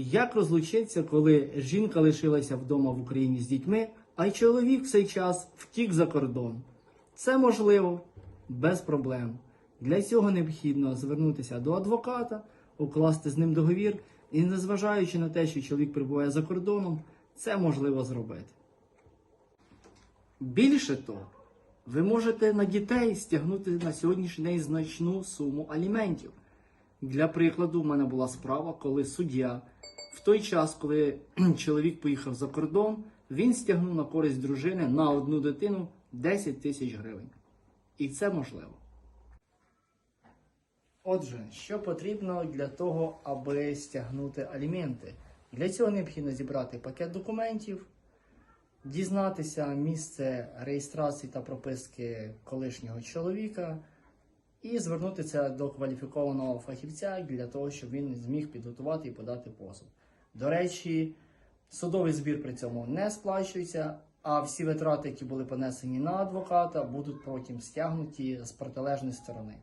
Як розлучитися, коли жінка лишилася вдома в Україні з дітьми, а й чоловік в цей час втік за кордон? Це можливо без проблем. Для цього необхідно звернутися до адвоката, укласти з ним договір, і незважаючи на те, що чоловік перебуває за кордоном, це можливо зробити. Більше того, ви можете на дітей стягнути на сьогоднішній день значну суму аліментів. Для прикладу, в мене була справа, коли суддя в той час, коли чоловік поїхав за кордон, він стягнув на користь дружини на одну дитину 10 тисяч гривень. І це можливо. Отже, що потрібно для того, аби стягнути аліменти? Для цього необхідно зібрати пакет документів, дізнатися місце реєстрації та прописки колишнього чоловіка і звернутися до кваліфікованого фахівця для того, щоб він зміг підготувати і подати позов. До речі, судовий збір при цьому не сплачується, а всі витрати, які були понесені на адвоката, будуть потім стягнуті з протилежної сторони.